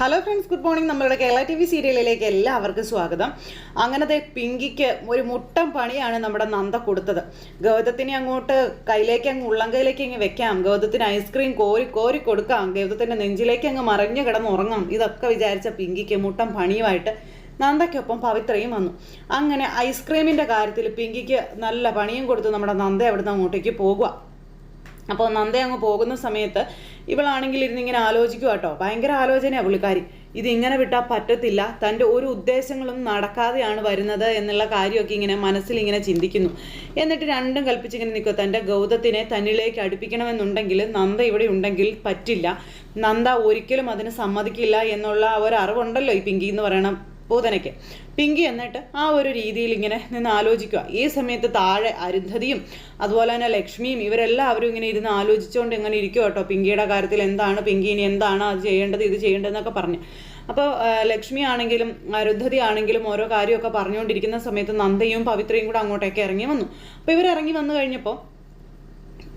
Hello friends good morning നമ്മളുടെ Kerala T V സീരിയലിലേക്ക് എല്ലാവർക്കും സ്വാഗതം. അങ്ങനത്തെ പിങ്കിക്ക് ഒരു മുട്ടം പണിയാണ് നമ്മുടെ നന്ദ കൊടുത്തത്. ഗൗതത്തിനെ അങ്ങോട്ട് കയ്യിലേക്ക് അങ്ങ് ഉള്ളങ്കയിലേക്ക് അങ്ങ് വെക്കാം. ഗൗതത്തിന് ഐസ്ക്രീം കോരി കോരി കൊടുക്കാം. ഗൗതത്തിന്റെ നെഞ്ചിലേക്ക് അങ്ങ് മറിഞ്ഞു കിടന്ന് ഉറങ്ങാം ഇതൊക്കെ വിചാരിച്ച പിങ്കിക്ക് മുട്ടം പണിയുമായിട്ട് നന്ദയ്ക്കൊപ്പം പവിത്രയും വന്നു. അങ്ങനെ ഐസ്ക്രീമിന്റെ കാര്യത്തിൽ പിങ്കിക്ക് നല്ല പണിയും കൊടുത്ത് നമ്മുടെ നന്ദ അവിടുന്ന് അങ്ങോട്ടേക്ക് പോകുക അപ്പോൾ നന്ദ അങ്ങ് പോകുന്ന സമയത്ത് ഇവളാണെങ്കിൽ ഇരുന്നിങ്ങനെ ആലോചിക്കുക കേട്ടോ ഭയങ്കര ആലോചനയാണ് പുള്ളിക്കാരി. ഇതിങ്ങനെ വിട്ടാൽ പറ്റത്തില്ല. തന്റെ ഒരു ഉദ്ദേശങ്ങളും നടക്കാതെയാണ് വരുന്നത് എന്നുള്ള കാര്യമൊക്കെ ഇങ്ങനെ മനസ്സിൽ ഇങ്ങനെ ചിന്തിക്കുന്നു. എന്നിട്ട് രണ്ടും കൽപ്പിച്ചിങ്ങനെ നിൽക്കുക തന്റെ ഗൗതത്തിനെ തന്നിലേക്ക് അടുപ്പിക്കണമെന്നുണ്ടെങ്കിൽ നന്ദ ഇവിടെ ഉണ്ടെങ്കിൽ പറ്റില്ല. നന്ദ ഒരിക്കലും അതിന് സമ്മതിക്കില്ല എന്നുള്ള ഒരു അറിവുണ്ടല്ലോ ഈ പിങ്കി എന്ന് പറയണം. പൂതനയ്ക്ക് പിങ്കി എന്നിട്ട് ആ ഒരു രീതിയിൽ ഇങ്ങനെ നിന്ന് ആലോചിക്കുക. ഈ സമയത്ത് താഴെ അരുന്ധതിയും അതുപോലെ തന്നെ ലക്ഷ്മിയും ഇവരെല്ലാവരും ഇങ്ങനെ ഇരുന്ന് ആലോചിച്ചുകൊണ്ട് ഇങ്ങനെ ഇരിക്കും കേട്ടോ. പിങ്കിയുടെ കാര്യത്തിൽ എന്താണ് പിങ്കി ഇനി എന്താണ് അത് ചെയ്യേണ്ടത് ഇത് ചെയ്യേണ്ടതെന്നൊക്കെ പറഞ്ഞ്. അപ്പോൾ ലക്ഷ്മി ആണെങ്കിലും അരുന്ധതി ആണെങ്കിലും ഓരോ കാര്യമൊക്കെ പറഞ്ഞുകൊണ്ടിരിക്കുന്ന സമയത്ത് നന്ദയും പവിത്രയും കൂടെ അങ്ങോട്ടേക്ക് ഇറങ്ങി വന്നു. അപ്പോൾ ഇവർ ഇറങ്ങി വന്നു കഴിഞ്ഞപ്പോൾ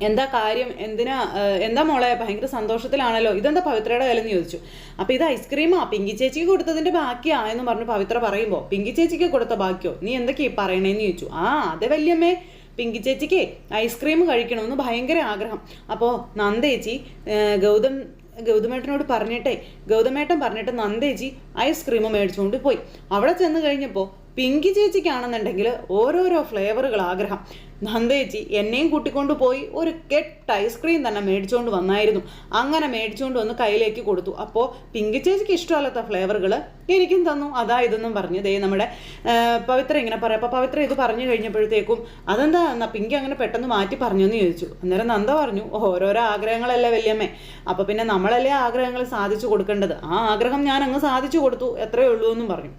എന്താ കാര്യം? എന്തിനാ എന്താ മോളെ? ഭയങ്കര സന്തോഷത്തിലാണല്ലോ. ഇതെന്താ പവിത്രയുടെ കയ്യിലെന്ന് ചോദിച്ചു. അപ്പോൾ ഇത് ഐസ്ക്രീമാ? പിങ്കി ചേച്ചിക്ക് കൊടുത്തതിന്റെ ബാക്കിയാ എന്ന് പറഞ്ഞു പവിത്ര പറയുമ്പോൾ പിങ്കി ചേച്ചിക്ക് കൊടുത്ത ബാക്കിയോ? നീ എന്തൊക്കെയാ പറയണേന്ന് ചോദിച്ചു. ആ അതെ വല്യമ്മേ. പിങ്കി ചേച്ചിക്ക് ഐസ്ക്രീം കഴിക്കണമെന്ന് ഭയങ്കര ആഗ്രഹം. അപ്പോൾ നന്ദേച്ചി ഗൗതം ഗൗതമേട്ടനോട് പറഞ്ഞിട്ടേ ഗൗതമേട്ടൻ പറഞ്ഞിട്ട് നന്ദേച്ചി ഐസ്ക്രീം മേടിച്ചുകൊണ്ട് പോയി. അവിടെ ചെന്ന് കഴിഞ്ഞപ്പോൾ പിങ്കി ചേച്ചിക്കാണെന്നുണ്ടെങ്കിൽ ഓരോരോ ഫ്ലേവറുകൾ ആഗ്രഹം. നന്ദേച്ചി എന്നെയും കൂട്ടിക്കൊണ്ട് പോയി ഒരു കെട്ട് ഐസ്ക്രീം തന്നെ മേടിച്ചുകൊണ്ട് വന്നായിരുന്നു. അങ്ങനെ മേടിച്ചുകൊണ്ട് വന്ന് കയ്യിലേക്ക് കൊടുത്തു. അപ്പോൾ പിങ്കി ചേച്ചിക്ക് ഇഷ്ടമല്ലാത്ത ഫ്ലേവറുകൾ എനിക്കും തന്നു. അതാ ഇതെന്നും പറഞ്ഞു ദേ നമ്മുടെ പവിത്ര ഇങ്ങനെ പറയാം. അപ്പോൾ പവിത്ര ഇത് പറഞ്ഞു കഴിഞ്ഞപ്പോഴത്തേക്കും അതെന്താ എന്നാ പിങ്കി അങ്ങനെ പെട്ടെന്ന് മാറ്റി പറഞ്ഞു എന്ന് ചോദിച്ചു. അന്നേരം നന്ദ പറഞ്ഞു ഓരോരോ ആഗ്രഹങ്ങളല്ലേ വല്യമ്മേ. അപ്പോൾ പിന്നെ നമ്മളല്ലേ ആഗ്രഹങ്ങൾ സാധിച്ചു കൊടുക്കേണ്ടത്. ആ ആഗ്രഹം ഞാൻ അങ്ങ് സാധിച്ചു കൊടുത്തു. എത്രയേ ഉള്ളൂ എന്നും പറഞ്ഞു.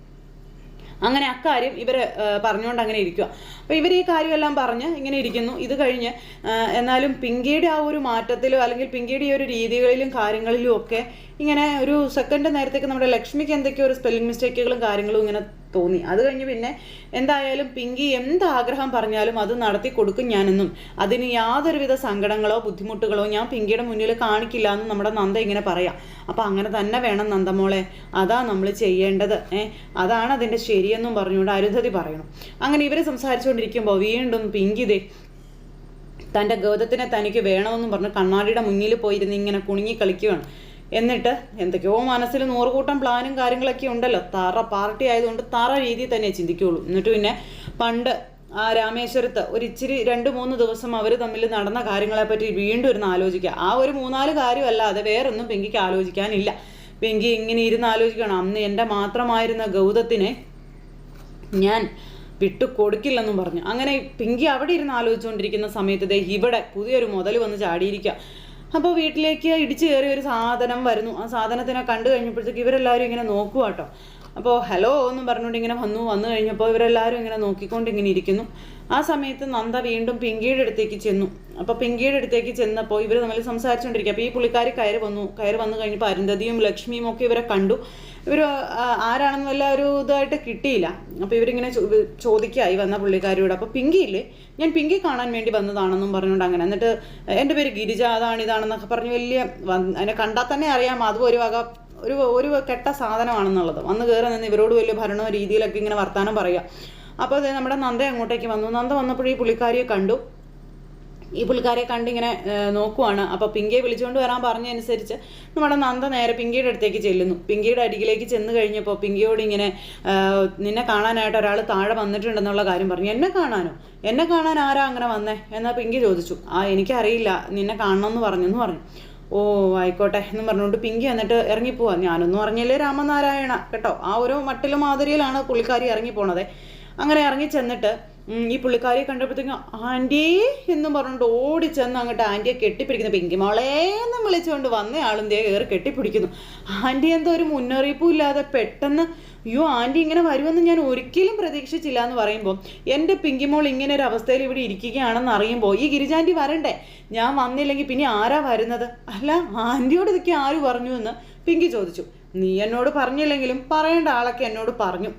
അങ്ങനെ അക്കാര്യം ഇവർ പറഞ്ഞുകൊണ്ട് അങ്ങനെ ഇരിക്കുക അപ്പോൾ ഇവർ ഈ കാര്യമെല്ലാം പറഞ്ഞ് ഇങ്ങനെ ഇരിക്കുന്നു. ഇത് കഴിഞ്ഞ് എന്നാലും പിങ്കിയുടെ ആ ഒരു മാറ്റത്തിലോ അല്ലെങ്കിൽ പിങ്കിയുടെ ഈ ഒരു രീതികളിലും കാര്യങ്ങളിലും ഒക്കെ ഇങ്ങനെ ഒരു സെക്കൻഡ് നേരത്തേക്ക് നമ്മുടെ ലക്ഷ്മിക്ക് എന്തൊക്കെയോ ഒരു സ്പെല്ലിംഗ് മിസ്റ്റേക്കുകളും കാര്യങ്ങളും ഇങ്ങനെ തോന്നി. അത് കഴിഞ്ഞ് പിന്നെ എന്തായാലും പിങ്കി എന്ത് ആഗ്രഹം പറഞ്ഞാലും അത് നടത്തി കൊടുക്കും ഞാനെന്നും. അതിന് യാതൊരുവിധ സങ്കടങ്ങളോ ബുദ്ധിമുട്ടുകളോ ഞാൻ പിങ്കിയുടെ മുന്നിൽ കാണിക്കില്ല എന്ന് നമ്മുടെ നന്ദ ഇങ്ങനെ പറയാം. അപ്പോൾ അങ്ങനെ തന്നെ വേണം നന്ദമോളെ. അതാ നമ്മൾ ചെയ്യേണ്ടത്. ഏ അതാണ് അതിന്റെ ശരിയെന്നും പറഞ്ഞുകൊണ്ട് അരുന്ധതി പറയണം. അങ്ങനെ ഇവർ സംസാരിച്ചുകൊണ്ടിരിക്കുമ്പോൾ വീണ്ടും പിങ്കി ദേ തന്റെ ഗൗതത്തിനെ തനിക്ക് വേണമെന്നും പറഞ്ഞ് കണ്ണാടിയുടെ മുന്നിൽ പോയിരുന്ന് ഇങ്ങനെ കുണുങ്ങി കളിക്കുകയാണ് എന്നിട്ട് എന്തൊക്കെയോ മനസ്സിൽ നൂറുകൂട്ടം പ്ലാനും കാര്യങ്ങളൊക്കെ ഉണ്ടല്ലോ. തറ പാർട്ടി ആയതുകൊണ്ട് തറ രീതിയിൽ തന്നെ ചിന്തിക്കുകയുള്ളൂ എന്നിട്ട് പിന്നെ പണ്ട് ആ രാമേശ്വരത്ത് ഒരു ഇച്ചിരി രണ്ട് മൂന്ന് ദിവസം അവർ തമ്മിൽ നടന്ന കാര്യങ്ങളെപ്പറ്റി വീണ്ടും ഇരുന്ന് ആലോചിക്കുക. ആ ഒരു മൂന്നാൽ കാര്യമല്ലാതെ വേറൊന്നും പെങ്കിക്ക് ആലോചിക്കാനില്ല. പെങ്കി ഇങ്ങനെ ഇരുന്ന് ആലോചിക്കണം. അന്ന് എന്റെ മാത്രമായിരുന്ന ഗൗതത്തിനെ ഞാൻ വിട്ടു കൊടുക്കില്ലെന്നും പറഞ്ഞു. അങ്ങനെ പിങ്കി അവിടെ ഇരുന്ന് ആലോചിച്ചുകൊണ്ടിരിക്കുന്ന സമയത്ത് ദേ ഇവിടെ പുതിയൊരു മുതൽ വന്ന് ചാടിയിരിക്കുക. അപ്പോൾ വീട്ടിലേക്ക് ഇടിച്ചു കയറിയ ഒരു സാധനം വരുന്നു. ആ സാധനത്തിനെ കണ്ടു കഴിഞ്ഞപ്പോഴത്തേക്ക് ഇവരെല്ലാവരും ഇങ്ങനെ നോക്കുക കേട്ടോ അപ്പോൾ ഹലോ എന്ന് പറഞ്ഞുകൊണ്ട് ഇങ്ങനെ വന്നു വന്നു കഴിഞ്ഞപ്പോൾ ഇവരെല്ലാവരും ഇങ്ങനെ നോക്കിക്കൊണ്ട് ഇങ്ങനെ ഇരിക്കുന്നു. ആ സമയത്ത് നന്ദ വീണ്ടും പിങ്കിയുടെ അടുത്തേക്ക് ചെന്നു. അപ്പോൾ പിങ്കിയുടെ അടുത്തേക്ക് ചെന്നപ്പോൾ ഇവർ തമ്മിൽ സംസാരിച്ചുകൊണ്ടിരിക്കുക. അപ്പോൾ ഈ പുള്ളിക്കാർ കയറി വന്നു. കയറി വന്നു കഴിഞ്ഞപ്പോൾ അരുന്ധതിയും ലക്ഷ്മിയും ഒക്കെ ഇവരെ കണ്ടു. ഇവർ ആരാണെന്ന് വല്ല ഒരു ഇതായിട്ട് കിട്ടിയില്ല. അപ്പോൾ ഇവരിങ്ങനെ ചോദിക്കായി വന്ന പുള്ളിക്കാരിയോട് അപ്പോൾ പിങ്കിയില്ലേ ഞാൻ പിങ്കി കാണാൻ വേണ്ടി വന്നതാണെന്നും പറഞ്ഞുകൊണ്ട് അങ്ങനെ. എന്നിട്ട് എന്റെ പേര് ഗിരിജ അതാണ് ഇതാണെന്നൊക്കെ പറഞ്ഞ് വലിയ അതിനെ കണ്ടാൽ തന്നെ അറിയാം. അതും ഒരു വക ഒരു ഒരു കെട്ട സാധനമാണെന്നുള്ളത്. വന്ന് കയറി നിന്ന് ഇവരോട് വലിയ ഭരണ രീതിയിലൊക്കെ ഇങ്ങനെ വർത്തമാനം പറയുക. അപ്പോൾ അത് നമ്മുടെ നന്ദ അങ്ങോട്ടേക്ക് വന്നു. നന്ദ വന്നപ്പോൾ ഈ പുള്ളിക്കാരിയെ കണ്ടു. ഈ പുള്ളിക്കാരെ കണ്ടിങ്ങനെ നോക്കുവാണ്. അപ്പോൾ പിങ്കിയെ വിളിച്ചുകൊണ്ട് വരാൻ പറഞ്ഞതനുസരിച്ച് നമ്മുടെ നന്ദ നേരെ പിങ്കിയുടെ അടുത്തേക്ക് ചെല്ലുന്നു. പിങ്കിയുടെ അരികിലേക്ക് ചെന്ന് കഴിഞ്ഞപ്പോൾ പിങ്കിയോട് ഇങ്ങനെ നിന്നെ കാണാനായിട്ട് ഒരാൾ താഴെ വന്നിട്ടുണ്ടെന്നുള്ള കാര്യം പറഞ്ഞു. എന്നെ കാണാനോ? എന്നെ കാണാൻ ആരാ അങ്ങനെ വന്നേ? എന്നാൽ പിങ്കി ചോദിച്ചു. ആ എനിക്കറിയില്ല. നിന്നെ കാണണമെന്ന് പറഞ്ഞു എന്ന് പറഞ്ഞു. ഓ ആയിക്കോട്ടെ എന്ന് പറഞ്ഞുകൊണ്ട് പിങ്കി എന്നിട്ട് ഇറങ്ങിപ്പോവാ. ഞാനൊന്നും അറിഞ്ഞില്ലേ രാമനാരായണ? കേട്ടോ ആ ഒരു മട്ടിലും മാതിരിയിലാണ് പുള്ളിക്കാരി ഇറങ്ങിപ്പോണത്. അങ്ങനെ ഇറങ്ങി ചെന്നിട്ട് ഈ പുള്ളിക്കാരിയെ കണ്ടപ്പോഴത്തേക്കും ആന്റി എന്നും പറഞ്ഞുകൊണ്ട് ഓടി ചെന്ന് അങ്ങോട്ട് ആന്റിയെ കെട്ടിപ്പിടിക്കുന്നു. പിങ്കി മോളെ എന്ന് വിളിച്ചുകൊണ്ട് വന്ന ആളും ദേ കയറി കെട്ടിപ്പിടിക്കുന്നു. ആന്റി എന്തോ ഒരു മുന്നറിയിപ്പും ഇല്ലാതെ പെട്ടെന്ന് അയ്യോ ആന്റി ഇങ്ങനെ വരുമെന്ന് ഞാൻ ഒരിക്കലും പ്രതീക്ഷിച്ചില്ല എന്ന് പറയുമ്പോൾ എന്റെ പിങ്കിമോൾ ഇങ്ങനെ ഒരു അവസ്ഥയിൽ ഇവിടെ ഇരിക്കുകയാണെന്ന് അറിയുമ്പോൾ ഈ ഗിരിജാന്റി വരണ്ടേ? ഞാൻ വന്നില്ലെങ്കിൽ പിന്നെ ആരാ വരുന്നത്? അല്ല ആന്റിയോട് ഇതൊക്കെ ആര് പറഞ്ഞു എന്ന് പിങ്കി ചോദിച്ചു. നീ എന്നോട് പറഞ്ഞില്ലെങ്കിലും പറയേണ്ട ആളൊക്കെ എന്നോട് പറഞ്ഞു.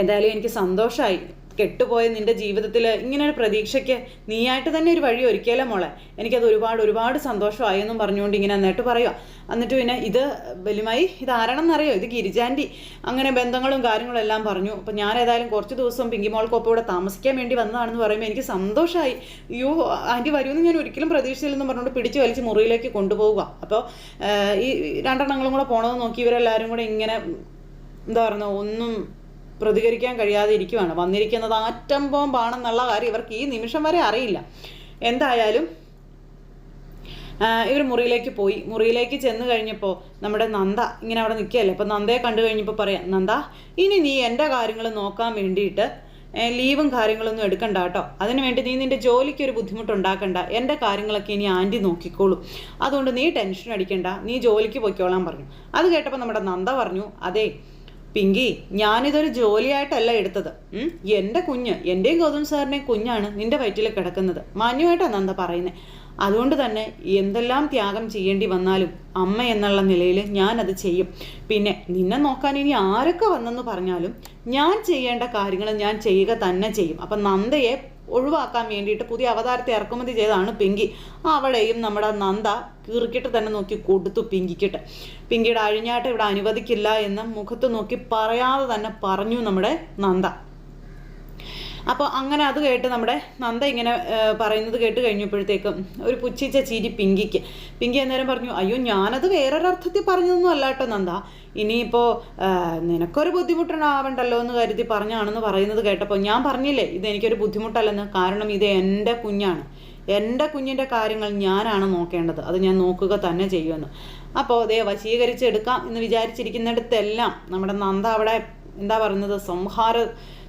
എന്തായാലും എനിക്ക് സന്തോഷമായി കെട്ടുപോയ നിന്റെ ജീവിതത്തിൽ ഇങ്ങനെ ഒരു പ്രതീക്ഷയ്ക്ക് നീയായിട്ട് തന്നെ ഒരു വഴി ഒരുക്കിയാലേ മോളെ? എനിക്കത് ഒരുപാട് ഒരുപാട് സന്തോഷമായി എന്നും പറഞ്ഞുകൊണ്ട് ഇങ്ങനെ എന്നിട്ട് പറയുക എന്നിട്ട് പിന്നെ ഇത് വലിയമായി ഇത് ആരാണെന്നറിയോ ഇത് ഗിരിജാന്റി. അങ്ങനെ ബന്ധങ്ങളും കാര്യങ്ങളും എല്ലാം പറഞ്ഞു. അപ്പം ഞാൻ ഏതായാലും കുറച്ച് ദിവസം പിങ്കി മോൾക്കൊപ്പം ഇവിടെ താമസിക്കാൻ വേണ്ടി വന്നതാണെന്ന് പറയുമ്പോൾ എനിക്ക് സന്തോഷമായി അയ്യോ ആന്റി വരുമെന്ന് ഞാൻ ഒരിക്കലും പ്രതീക്ഷിച്ചില്ലെന്ന് പറഞ്ഞുകൊണ്ട് പിടിച്ച് വലിച്ച് മുറിയിലേക്ക് കൊണ്ടുപോവുക. അപ്പോൾ ഈ രണ്ടെണ്ണങ്ങളും കൂടെ പോണത് നോക്കി ഇവരെല്ലാവരും കൂടെ ഇങ്ങനെ എന്താ പറയുക ഒന്നും പ്രതികരിക്കാൻ കഴിയാതെ ഇരിക്കുവാണ്. വന്നിരിക്കുന്നത് ആറ്റം ബോംബാണെന്നുള്ള കാര്യം ഇവർക്ക് ഈ നിമിഷം വരെ അറിയില്ല. എന്തായാലും ഇവർ മുറിയിലേക്ക് പോയി. മുറിയിലേക്ക് ചെന്ന് കഴിഞ്ഞപ്പോൾ നമ്മുടെ നന്ദ ഇങ്ങനെ അവിടെ നിൽക്കുകയല്ലേ? അപ്പോൾ നന്ദയെ കണ്ടു കഴിഞ്ഞപ്പോൾ പറയാം നന്ദ ഇനി നീ എന്റെ കാര്യങ്ങൾ നോക്കാൻ വേണ്ടിയിട്ട് ലീവും കാര്യങ്ങളൊന്നും എടുക്കണ്ട കേട്ടോ. അതിന് വേണ്ടി നീ നിന്റെ ജോലിക്ക് ഒരു ബുദ്ധിമുട്ടുണ്ടാക്കണ്ട. എന്റെ കാര്യങ്ങളൊക്കെ ഇനി ആന്റി നോക്കിക്കോളും. അതുകൊണ്ട് നീ ടെൻഷൻ അടിക്കണ്ട. നീ ജോലിക്ക് പോയിക്കോളാൻ പറഞ്ഞു. അത് കേട്ടപ്പോൾ നമ്മുടെ നന്ദ പറഞ്ഞു അതെ പിങ്കി ഞാനിതൊരു ജോലിയായിട്ടല്ല എടുത്തത്. എന്റെ കുഞ്ഞ് എന്റെയും ഗൗതം സാറിന്റെയും കുഞ്ഞാണ് നിന്റെ വയറ്റിൽ കിടക്കുന്നത്. മാന്യമായിട്ടാണ് നന്ദ പറയുന്നത് അതുകൊണ്ട് തന്നെ എന്തെല്ലാം ത്യാഗം ചെയ്യേണ്ടി വന്നാലും അമ്മ എന്നുള്ള നിലയിൽ ഞാനത് ചെയ്യും. പിന്നെ നിന്നെ നോക്കാൻ ഇനി ആരൊക്കെ വന്നെന്ന് പറഞ്ഞാലും ഞാൻ ചെയ്യേണ്ട കാര്യങ്ങൾ ഞാൻ ചെയ്യുക തന്നെ ചെയ്യും. അപ്പം നന്ദയെ ഒഴിവാക്കാൻ വേണ്ടിയിട്ട് പുതിയ അവതാരത്തെ ഇറക്കുമതി ചെയ്തതാണ് പിങ്കി. അവളെയും നമ്മുടെ നന്ദ കീറിക്കിട്ട് തന്നെ നോക്കി കൊടുത്തു പിങ്കിക്കിട്ട്. പിങ്കിയുടെ അഴിഞ്ഞാട്ട് ഇവിടെ അനുവദിക്കില്ല എന്ന് മുഖത്ത് നോക്കി പറയാതെ തന്നെ പറഞ്ഞു നമ്മുടെ നന്ദ. അപ്പോൾ അങ്ങനെ അത് കേട്ട് നമ്മുടെ നന്ദ ഇങ്ങനെ പറയുന്നത് കേട്ട് കഴിഞ്ഞപ്പോഴത്തേക്കും ഒരു പുച്ഛിച്ച ചിരി പിങ്കിക്ക്. പിങ്കി അന്നേരം പറഞ്ഞു അയ്യോ ഞാനത് വേറൊരർത്ഥത്തിൽ പറഞ്ഞതൊന്നും അല്ല കേട്ടോ നന്ദ. ഇനിയിപ്പോൾ നിനക്കൊരു ബുദ്ധിമുട്ടുണ്ടാവണ്ടല്ലോ എന്ന് കരുതി പറഞ്ഞാണെന്ന് പറയുന്നത് കേട്ടപ്പോൾ ഞാൻ പറഞ്ഞില്ലേ ഇത് എനിക്കൊരു ബുദ്ധിമുട്ടല്ലെന്ന്. കാരണം ഇത് എന്റെ കുഞ്ഞാണ്. എന്റെ കുഞ്ഞിന്റെ കാര്യങ്ങൾ ഞാനാണ് നോക്കേണ്ടത്. അത് ഞാൻ നോക്കുക തന്നെ ചെയ്യുമെന്ന്. അപ്പോൾ അതേ വശീകരിച്ചെടുക്കാം എന്ന് വിചാരിച്ചിരിക്കുന്നിടത്തെല്ലാം നമ്മുടെ നന്ദ അവിടെ എന്താ പറയുന്നത് സംഹാര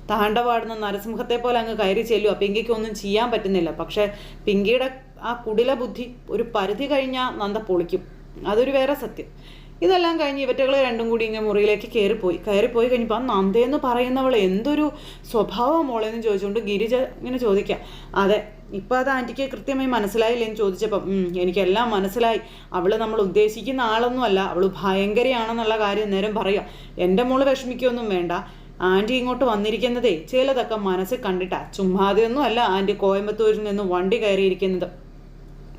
താണ്ടവാടുന്ന നരസിംഹത്തെ പോലെ അങ്ങ് കയറി ചെല്ലുക പിങ്കിക്ക് ഒന്നും ചെയ്യാൻ പറ്റുന്നില്ല. പക്ഷെ പിങ്കിയുടെ ആ കുടില ബുദ്ധി ഒരു പരിധി കഴിഞ്ഞാൽ നന്ദ പൊളിക്കും. അതൊരു വേറെ സത്യം. ഇതെല്ലാം കഴിഞ്ഞ് ഇവറ്റകൾ രണ്ടും കൂടി ഇങ്ങനെ മുറിയിലേക്ക് കയറിപ്പോയി. കയറിപ്പോയി കഴിഞ്ഞപ്പോൾ ആ നന്ദയെന്ന് പറയുന്നവൾ എന്തൊരു സ്വഭാവം മോളെന്ന് ചോദിച്ചുകൊണ്ട് ഗിരിജ ഇങ്ങനെ ചോദിക്കാം. അതെ ഇപ്പം അത് ആന്റിക്ക് കൃത്യമായി മനസ്സിലായില്ല എന്ന് ചോദിച്ചപ്പം എനിക്കെല്ലാം മനസ്സിലായി. അവൾ നമ്മൾ ഉദ്ദേശിക്കുന്ന ആളൊന്നുമല്ല. അവൾ ഭയങ്കരയാണെന്നുള്ള കാര്യം നേരം പറയുക എന്റെ മോൾ വിഷമിക്കൊന്നും വേണ്ട. ആന്റി ഇങ്ങോട്ട് വന്നിരിക്കുന്നതേ ചിലതൊക്കെ മനസ്സിൽ കണ്ടിട്ടാ. ചുമ്മാതെയൊന്നും അല്ല ആന്റി കോയമ്പത്തൂരിൽ നിന്ന് വണ്ടി കയറിയിരിക്കുന്നത്.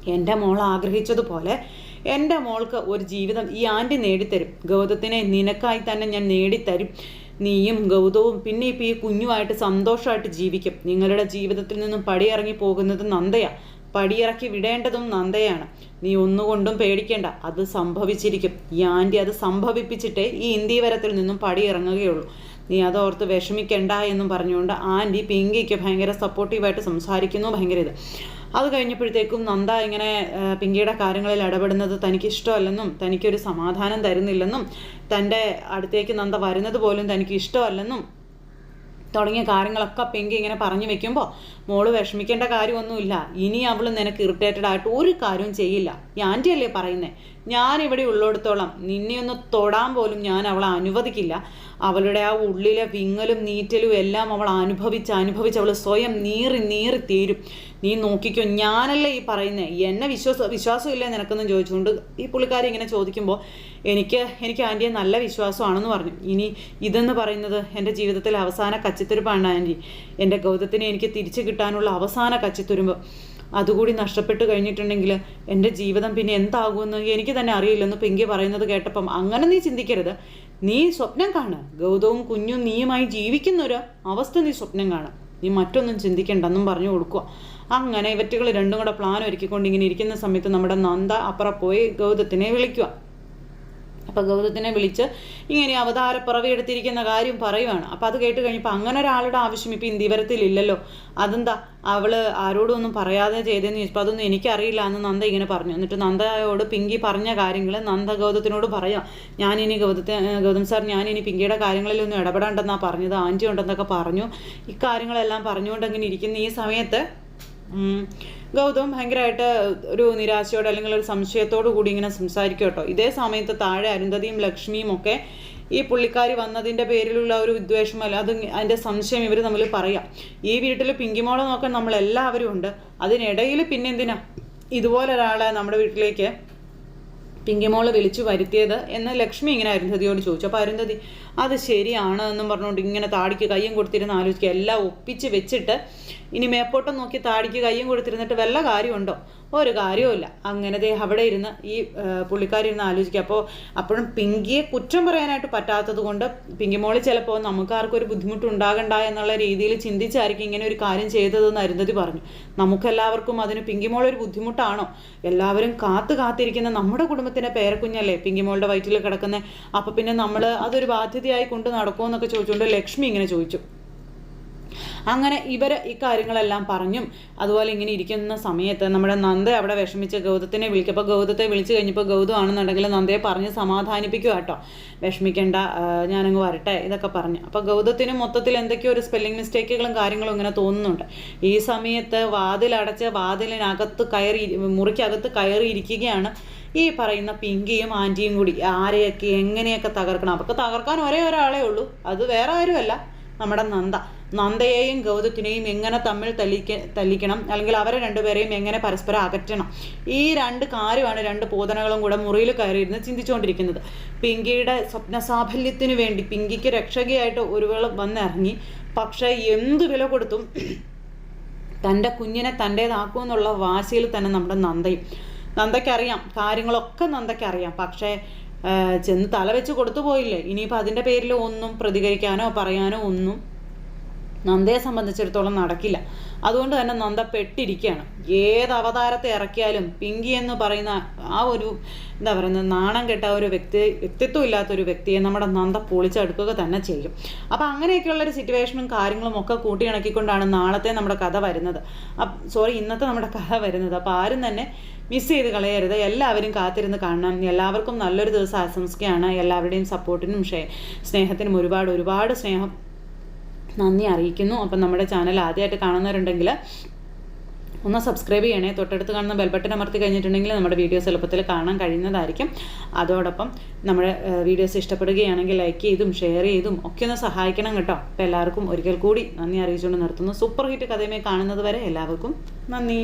എന്റെ മോൾ ആഗ്രഹിച്ചതുപോലെ എന്റെ മോൾക്ക് ഒരു ജീവിതം ഈ ആന്റി നേടിത്തരും. ഗൗതത്തിനെ നിനക്കായി തന്നെ ഞാൻ നേടിത്തരും. നീയും ഗൗതവും പിന്നെ ഇപ്പം ഈ കുഞ്ഞുമായിട്ട് സന്തോഷമായിട്ട് ജീവിക്കും. നിങ്ങളുടെ ജീവിതത്തിൽ നിന്നും പടിയിറങ്ങി പോകുന്നത് നന്ദയാ. പടിയിറക്കി വിടേണ്ടതും നന്ദയാണ്. നീ ഒന്നുകൊണ്ടും പേടിക്കേണ്ട. അത് സംഭവിച്ചിരിക്കും. ഈ ആന്റി അത് സംഭവിപ്പിച്ചിട്ടേ ഈ ഇന്ത്യവരത്തിൽ നിന്നും പടിയിറങ്ങുകയുള്ളൂ. നീ അതോർത്ത് വിഷമിക്കണ്ട എന്നും പറഞ്ഞുകൊണ്ട് ആന്റി പിങ്കിക്ക് ഭയങ്കര സപ്പോർട്ടീവായിട്ട് സംസാരിക്കുന്നു ഭയങ്കര ഇത്. അത് കഴിഞ്ഞപ്പോഴത്തേക്കും നന്ദ ഇങ്ങനെ പിങ്കിയുടെ കാര്യങ്ങളിൽ ഇടപെടുന്നത് തനിക്ക് ഇഷ്ടമല്ലെന്നും തനിക്കൊരു സമാധാനം തരുന്നില്ലെന്നും തന്റെ അടുത്തേക്ക് നന്ദ വരുന്നത് പോലും തനിക്ക് ഇഷ്ടമല്ലെന്നും തുടങ്ങിയ കാര്യങ്ങളൊക്കെ പിങ്കി ഇങ്ങനെ പറഞ്ഞു വെക്കുമ്പോൾ മോൾ വിഷമിക്കേണ്ട കാര്യമൊന്നുമില്ല. ഇനി അവൾ നിനക്ക് ഇറിറ്റേറ്റഡ് ആയിട്ട് ഒരു കാര്യവും ചെയ്യില്ല. ആന്റി അല്ലേ പറയുന്നത് ഞാൻ ഇവിടെ ഉള്ളിടത്തോളം നിന്നെ ഒന്ന് തൊടാൻ പോലും ഞാൻ അവളെ അനുവദിക്കില്ല. അവളുടെ ആ ഉള്ളിലെ വിങ്ങലും നീറ്റലും എല്ലാം അവൾ അനുഭവിച്ച് അനുഭവിച്ച് അവൾ സ്വയം നീറി നീറി തീരും. നീ നോക്കിക്കോ ഞാനല്ലേ ഈ പറയുന്നത് എന്നെ വിശ്വാസ വിശ്വാസമില്ലേ നിനക്കെന്ന് ചോദിച്ചുകൊണ്ട് ഈ പുള്ളിക്കാരി ഇങ്ങനെ ചോദിക്കുമ്പോൾ എനിക്ക് എനിക്ക് ആന്റിയെ നല്ല വിശ്വാസമാണെന്ന് പറഞ്ഞു. ഇനി ഇതെന്ന് പറയുന്നത് എന്റെ ജീവിതത്തിൽ അവസാന കച്ചിത്തുരുപ്പാണ് ആന്റി എന്റെ ഗൗതത്തിനെ എനിക്ക് തിരിച്ചു കിട്ടാനുള്ള അവസാന കച്ചിത്തുരുമ്പ്. അതുകൂടി നഷ്ടപ്പെട്ട് കഴിഞ്ഞിട്ടുണ്ടെങ്കിൽ എന്റെ ജീവിതം പിന്നെ എന്താകുമെന്ന് എനിക്ക് തന്നെ അറിയില്ലെന്ന് പെങ്കി പറയുന്നത് കേട്ടപ്പം അങ്ങനെ നീ ചിന്തിക്കരുത്. നീ സ്വപ്നം കാണുക ഗൗതവും കുഞ്ഞും നീയുമായി ജീവിക്കുന്നൊരു അവസ്ഥ നീ സ്വപ്നം കാണുക നീ മറ്റൊന്നും ചിന്തിക്കേണ്ടെന്നും പറഞ്ഞു കൊടുക്കുക. അങ്ങനെ ഇവറ്റുകൾ രണ്ടും കൂടെ പ്ലാൻ ഒരുക്കിക്കൊണ്ട് ഇങ്ങനെ ഇരിക്കുന്ന സമയത്ത് നമ്മുടെ നന്ദ അപ്പുറം പോയി ഗൗതത്തിനെ വിളിക്കുക. അപ്പം ഗൗതത്തിനെ വിളിച്ച് ഇങ്ങനെ അവതാരപ്പിറവി കാര്യം പറയുവാണ്. അപ്പം അത് കേട്ട് കഴിഞ്ഞപ്പോൾ അങ്ങനെ ഒരാളുടെ ആവശ്യം ഇപ്പം ഇന്ത്യവരത്തിലില്ലല്ലോ അതെന്താ? അവൾ ആരോടും ഒന്നും പറയാതെ ചെയ്തതെന്ന് ചോദിച്ചപ്പോൾ അതൊന്നും എനിക്കറിയില്ല എന്ന് നന്ദ ഇങ്ങനെ പറഞ്ഞു. എന്നിട്ട് നന്ദയോട് പിങ്കി പറഞ്ഞ കാര്യങ്ങൾ നന്ദ ഗൗതത്തിനോട് പറയാം. ഞാനിനി ഗൗതത്തെ ഗൗതം സാർ ഞാനിനി പിങ്കിയുടെ കാര്യങ്ങളിലൊന്നും ഇടപെടേണ്ടെന്നാണ് പറഞ്ഞത് ആന്റി ഉണ്ടെന്നൊക്കെ പറഞ്ഞു. ഇക്കാര്യങ്ങളെല്ലാം പറഞ്ഞുകൊണ്ട് അങ്ങനെ ഇരിക്കുന്ന ഈ സമയത്ത് ഗൗതം ഭയങ്കരമായിട്ട് ഒരു നിരാശയോടെ അല്ലെങ്കിൽ ഒരു സംശയത്തോടു കൂടി ഇങ്ങനെ സംസാരിക്കും കേട്ടോ. ഇതേ സമയത്ത് താഴെ അരുന്ധതിയും ലക്ഷ്മിയും ഒക്കെ ഈ പുള്ളിക്കാരി വന്നതിന്റെ പേരിലുള്ള ഒരു വിദ്വേഷമല്ല അത് അതിന്റെ സംശയം ഇവർ തമ്മിൽ പറയാം. ഈ വീട്ടിൽ പിങ്കിമോളെ നോക്കാൻ നമ്മളെല്ലാവരും ഉണ്ട്. അതിനിടയിൽ പിന്നെ എന്തിനാ? ഇതുപോലെ ഒരാളെ നമ്മുടെ വീട്ടിലേക്ക് പിങ്കിമോൾ വിളിച്ചു വരുത്തിയത് എന്ന് ലക്ഷ്മി ഇങ്ങനെ അരുന്ധതിയോട് ചോദിച്ചു. അപ്പോൾ അരുന്ധതി അത് ശരിയാണ് എന്നും പറഞ്ഞുകൊണ്ട് ഇങ്ങനെ താടിക്ക് കയ്യും കൊടുത്തിരുന്ന് ആലോചിക്കുക. എല്ലാം ഒപ്പിച്ച് വെച്ചിട്ട് ഇനി മേപ്പോട്ടം നോക്കി താടിക്ക് കയ്യും കൊടുത്തിരുന്നിട്ട് വല്ല കാര്യമുണ്ടോ? ഒരു കാര്യവുമില്ല ദേ അവിടെ ഇരുന്ന് ഈ പുള്ളിക്കാരിന്ന് ആലോചിക്കുക. അപ്പോൾ അപ്പോഴും പിങ്കിയെ കുറ്റം പറയാനായിട്ട് പറ്റാത്തത് കൊണ്ട് പിങ്കിമോളി ചിലപ്പോൾ നമുക്ക് ആർക്കും ഒരു ബുദ്ധിമുട്ട് ഉണ്ടാകണ്ട എന്നുള്ള രീതിയിൽ ചിന്തിച്ചായിരിക്കും ഇങ്ങനെ ഒരു കാര്യം ചെയ്തതെന്ന് അരുന്ധതി പറഞ്ഞു. നമുക്കെല്ലാവർക്കും അതിന് പിങ്കിമോൾ ഒരു ബുദ്ധിമുട്ടാണോ? എല്ലാവരും കാത്തു കാത്തിരിക്കുന്ന നമ്മുടെ കുടുംബത്തിന്റെ പേരക്കുഞ്ഞല്ലേ പിങ്കിമോളുടെ വയറ്റിൽ കിടക്കുന്നത് അപ്പോൾ പിന്നെ നമ്മൾ അതൊരു ബാധ്യതയായി കൊണ്ട് നടക്കുമോ എന്നൊക്കെ ചോദിച്ചുകൊണ്ട് ലക്ഷ്മി ഇങ്ങനെ ചോദിച്ചു. അങ്ങനെ ഇവർ ഈ കാര്യങ്ങളെല്ലാം പറഞ്ഞും. അതുപോലെ ഇങ്ങനെ ഇരിക്കുന്ന സമയത്ത് നമ്മുടെ നന്ദ അവിടെ വിഷമിച്ച് ഗൗതത്തിനെ വിളിക്കപ്പോൾ ഗൗതത്തെ വിളിച്ചു കഴിഞ്ഞപ്പോൾ ഗൗതമാണെന്നുണ്ടെങ്കിൽ നന്ദയെ പറഞ്ഞ് സമാധാനിപ്പിക്കുക കേട്ടോ വിഷമിക്കേണ്ട ഞാനങ്ങ് വരട്ടെ ഇതൊക്കെ പറഞ്ഞു. അപ്പോൾ ഗൗതത്തിന് മൊത്തത്തിൽ എന്തൊക്കെയോ ഒരു സ്പെല്ലിംഗ് മിസ്റ്റേക്കുകളും കാര്യങ്ങളും ഇങ്ങനെ തോന്നുന്നുണ്ട്. ഈ സമയത്ത് വാതിലടച്ച് വാതിലിനകത്ത് കയറി മുറിക്കകത്ത് കയറിയിരിക്കുകയാണ് ഈ പറയുന്ന പിങ്കിയും ആന്റിയും കൂടി. ആരെയൊക്കെ എങ്ങനെയൊക്കെ തകർക്കണം? അവർക്ക് തകർക്കാൻ ഒരേ ഒരാളേ ഉള്ളൂ. അത് വേറെ ആരുമല്ല. നമ്മുടെ നന്ദ. നന്ദയെയും ഗൗതത്തിനെയും എങ്ങനെ തമ്മിൽ തല്ലിക്ക തല്ലിക്കണം? അല്ലെങ്കിൽ അവരെ രണ്ടുപേരെയും എങ്ങനെ പരസ്പരം അകറ്റണം? ഈ രണ്ട് കാര്യമാണ് രണ്ട് പോതനകളും കൂടെ മുറിയിൽ കയറിയിരുന്ന് ചിന്തിച്ചുകൊണ്ടിരിക്കുന്നത്. പിങ്കിയുടെ സ്വപ്ന സാഫല്യത്തിന് വേണ്ടി പിങ്കിക്ക് രക്ഷകയായിട്ട് ഒരുവൾ വേള വന്നിറങ്ങി. പക്ഷേ എന്ത് വില കൊടുത്തും തന്റെ കുഞ്ഞിനെ തന്റേതാക്കുമെന്നുള്ള വാശിയിൽ തന്നെ നമ്മുടെ നന്ദയും. നന്ദയ്ക്കറിയാം കാര്യങ്ങളൊക്കെ നന്ദയ്ക്കറിയാം. പക്ഷേ ചെന്ന് തല വെച്ച് കൊടുത്തു പോയില്ലേ? ഇനിയിപ്പോൾ അതിന്റെ പേരിൽ ഒന്നും പ്രതികരിക്കാനോ പറയാനോ ഒന്നും നന്ദയെ സംബന്ധിച്ചിടത്തോളം നടക്കില്ല. അതുകൊണ്ട് തന്നെ നന്ദ പെട്ടിരിക്കുകയാണ്. ഏത് അവതാരത്തെ ഇറക്കിയാലും പിങ്കി എന്ന് പറയുന്ന ആ ഒരു എന്താ പറയുന്നത് നാണം കെട്ട ഒരു വ്യക്തി വ്യക്തിത്വം ഇല്ലാത്തൊരു വ്യക്തിയെ നമ്മുടെ നന്ദ പൊളിച്ചെടുക്കുക തന്നെ ചെയ്യും. അപ്പോൾ അങ്ങനെയൊക്കെയുള്ളൊരു സിറ്റുവേഷനും കാര്യങ്ങളും ഒക്കെ കൂട്ടിയിണക്കിക്കൊണ്ടാണ് നാളത്തെ നമ്മുടെ കഥ വരുന്നത്. സോറി ഇന്നത്തെ നമ്മുടെ കഥ വരുന്നത്. അപ്പോൾ ആരും തന്നെ മിസ് ചെയ്ത് കളയരുത്. എല്ലാവരും കാത്തിരുന്ന് കാണണം. എല്ലാവർക്കും നല്ലൊരു ദിവസം ആശംസിക്കുകയാണ്. എല്ലാവരുടെയും സപ്പോർട്ടിനും സ്നേഹത്തിനും ഒരുപാട് ഒരുപാട് സ്നേഹം നന്ദി അറിയിക്കുന്നു. അപ്പം നമ്മുടെ ചാനൽ ആദ്യമായിട്ട് കാണുന്നവരുണ്ടെങ്കിൽ ഒന്ന് സബ്സ്ക്രൈബ് ചെയ്യണേ. തൊട്ടടുത്ത് കാണുന്ന ബെൽബട്ടൺ അമർത്തി കഴിഞ്ഞിട്ടുണ്ടെങ്കിൽ നമ്മുടെ വീഡിയോസ് എളുപ്പത്തിൽ കാണാൻ കഴിയുന്നതായിരിക്കും. അതോടൊപ്പം നമ്മുടെ വീഡിയോസ് ഇഷ്ടപ്പെടുകയാണെങ്കിൽ ലൈക്ക് ചെയ്തും ഷെയർ ചെയ്തും ഒക്കെ ഒന്ന് സഹായിക്കണം കേട്ടോ. അപ്പോൾ എല്ലാവർക്കും ഒരിക്കൽ കൂടി നന്ദി അറിയിച്ചുകൊണ്ട് നിർത്തുന്നു. സൂപ്പർ ഹിറ്റ് കഥയുമായി കാണുന്നത് വരെ എല്ലാവർക്കും നന്ദി.